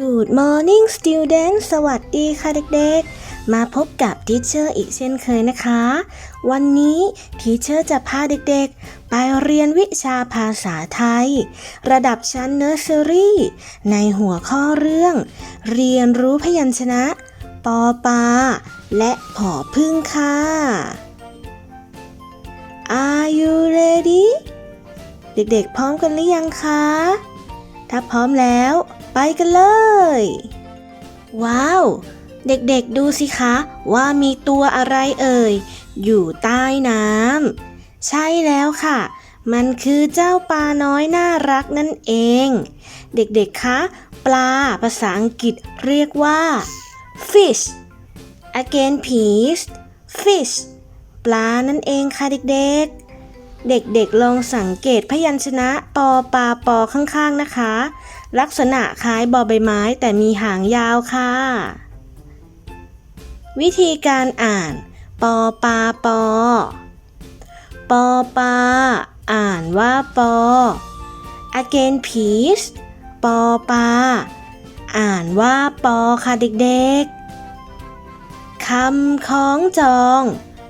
Good morning student สวัสดีค่ะเด็กๆ มาพบกับทีเชอร์อีกเช่นเคยนะคะ วันนี้ทีเชอร์จะพาเด็กๆ ไปเรียนวิชาภาษาไทย ระดับชั้นเนอร์เซอรี่ในหัวข้อเรื่อง เรียนรู้พยัญชนะ ปอปา และผอพึ่งค่ะ Are you ready เด็กๆ พร้อมกันหรือยังคะ ถ้าพร้อมแล้ว ไปกันเลย ว้าว เด็กๆดูสิคะ ว่ามีตัวอะไรเอ่ย อยู่ใต้น้ำใช่แล้วค่ะ มันคือเจ้าปลาน้อยน่ารักนั่นเอง เด็กๆ คะ ปลาภาษาอังกฤษเรียกว่า fish again please fish ปลานั่นเองค่ะเด็กๆเด็กๆ ลองสังเกตพยัญชนะปอปาปอข้างๆ นะคะ ลักษณะคล้ายบอใบไม้แต่มีหางยาวค่ะ วิธีการอ่าน ปอปาปอ ปอปา อ่านว่าปอ again please ปอปา อ่านว่าปอค่ะเด็กๆ คำคล้องจอง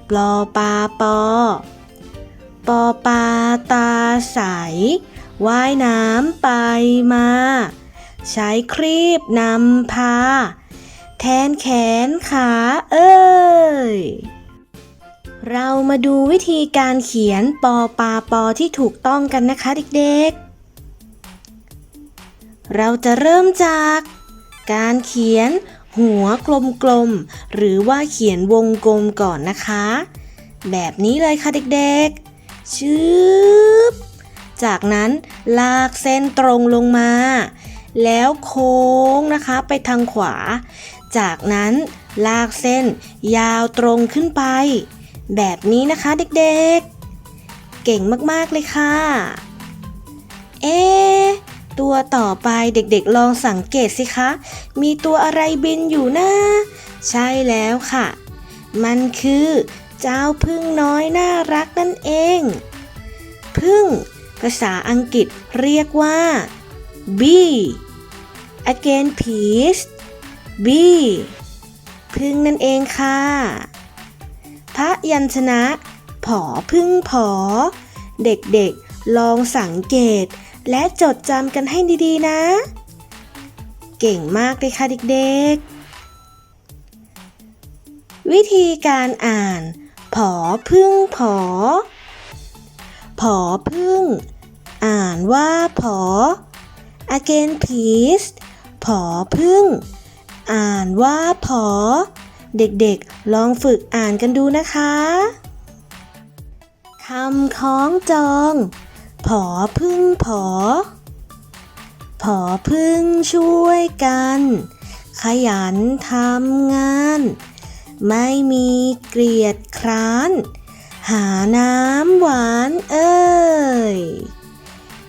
ปลอปาปอ ปอปาตาใส ว่ายน้ำไปมา ใช้ครีบนำพา แทนแขนขาเอ้ย เรามาดูวิธีการเขียนปอปาปอที่ถูกต้องกันนะคะเด็กๆ เราจะเริ่มจาก การเขียนหัวกลมๆ หรือว่าเขียนวงกลมก่อนนะคะ แบบนี้เลยค่ะเด็กๆ ชืบ จากนั้นลากเส้นตรงลงมา แล้วโค้งนะคะไปทางขวา จากนั้นลากเส้นยาวตรงขึ้นไป แบบนี้นะคะเด็กๆ เก่งมากๆเลยค่ะ เอ๊ตัวต่อไปเด็กๆลองสังเกตสิคะ มีตัวอะไรบินอยู่นะ ใช่แล้วค่ะ มันคือเจ้าพึ่งน้อยน่ารักนั่นเอง พึ่ง ภาษาอังกฤษเรียกว่า bee again please bee พึ่งนั่นเองค่ะ พระยัญชนะ ผอพึ่งผอ เด็กๆลองสังเกต และจดจำกันให้ดีๆนะ เก่งมากเลยค่ะเด็กๆ วิธีการอ่าน ผอพึ่งผอ ผอพึ่ง อ่านว่าผอ again please ผอพึ่ง อ่านว่าผอ เด็กๆ ลองฝึกอ่านกันดูนะคะคำคล้องจอง ผอพึ่งผอ ผอพึ่งช่วยกัน ขยันทำงาน ไม่มีเกลียดคร้าน หาน้ำหวานเอ้ย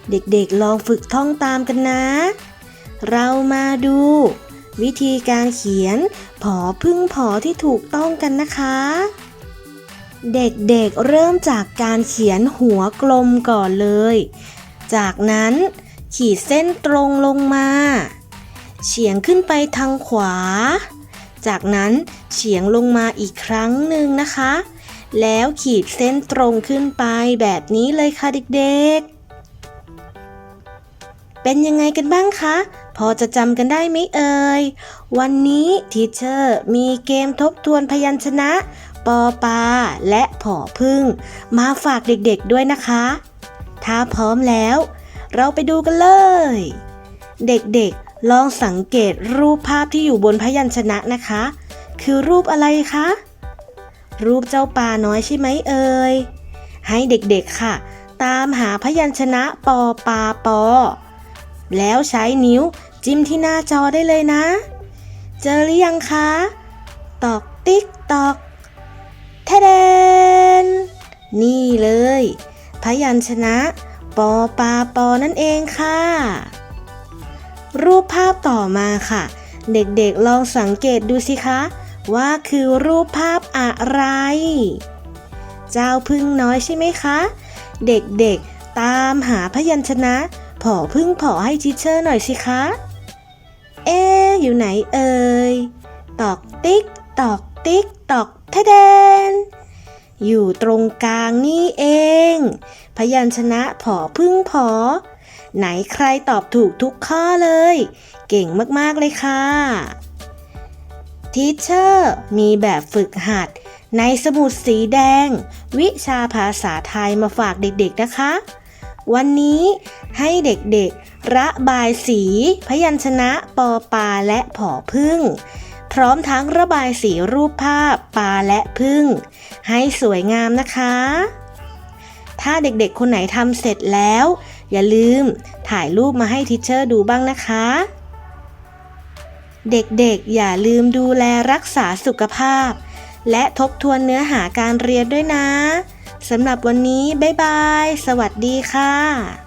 เด็กๆลองฝึกท่องตามกันนะ เรามาดู วิธีการเขียนผอพึ่งผอที่ถูกต้องกันนะคะ เด็กๆเริ่มจากการเขียนหัวกลมก่อนเลย จากนั้นขีดเส้นตรงลงมา เฉียงขึ้นไปทางขวา จากนั้นเฉียงลงมาอีกครั้งหนึ่งนะคะ แล้วขีดเส้นตรงขึ้นไปแบบนี้เลยค่ะเด็กๆ เป็นยังไงกันบ้างคะ พอจะจำกันได้ไหมเอ่ย วันนี้ทีเชอร์มีเกมทบทวนพยัญชนะ ปอปาและผอพึ่ง มาฝากเด็กๆด้วยนะคะ ถ้าพร้อมแล้ว เราไปดูกันเลย เด็กๆ ลองสังเกตรูปภาพที่อยู่บนพยัญชนะนะคะ คือรูปอะไรคะ รูปเจ้าปลาน้อยใช่ไหมเอ่ย ให้เด็กๆค่ะ ตามหาพยัญชนะปอปาปอ แล้วใช้นิ้วจิ้มที่หน้าจอได้เลยนะ เจอหรือยังคะ ตอกติ๊กตอกแทเดนนี่เลย พยัญชนะปอปาปอนั่นเองค่ะ รูปภาพต่อมาค่ะ เด็กๆลองสังเกตดูสิคะ ว่าคือรูปภาพ อะไร เจ้าพึ่งน้อยใช่ไหมคะ เด็กๆตามหาพยัญชนะผอพึ่งผอให้ทิเชอร์หน่อยสิคะ เอ๊อยู่ไหนเอ่ย ตอกติ๊ก ตอกติ๊ก ตอกทะเดน อยู่ตรงกลางนี่เอง พยัญชนะผอพึ่งผอ ไหนใครตอบถูกทุกข้อเลย เก่งมาก ๆ เลยค่ะทีเชอร์มีแบบฝึกหัด ในสมุดสีแดง วิชาภาษาไทยมาฝากเด็กๆนะคะ วันนี้ให้เด็กๆ ระบายสี พยัญชนะปอปลาและผอพึ่ง พร้อมทั้งระบายสีรูปภาพปลาและพึ่ง ให้สวยงามนะคะ ถ้าเด็กๆ คนไหนทำเสร็จแล้ว อย่าลืมถ่ายรูปมาให้ทิชเชอร์ดูบ้างนะคะเด็กๆ อย่าลืมดูแลรักษาสุขภาพ และทบทวนเนื้อหาการเรียนด้วยนะ สำหรับวันนี้ บ๊ายบาย สวัสดีค่ะ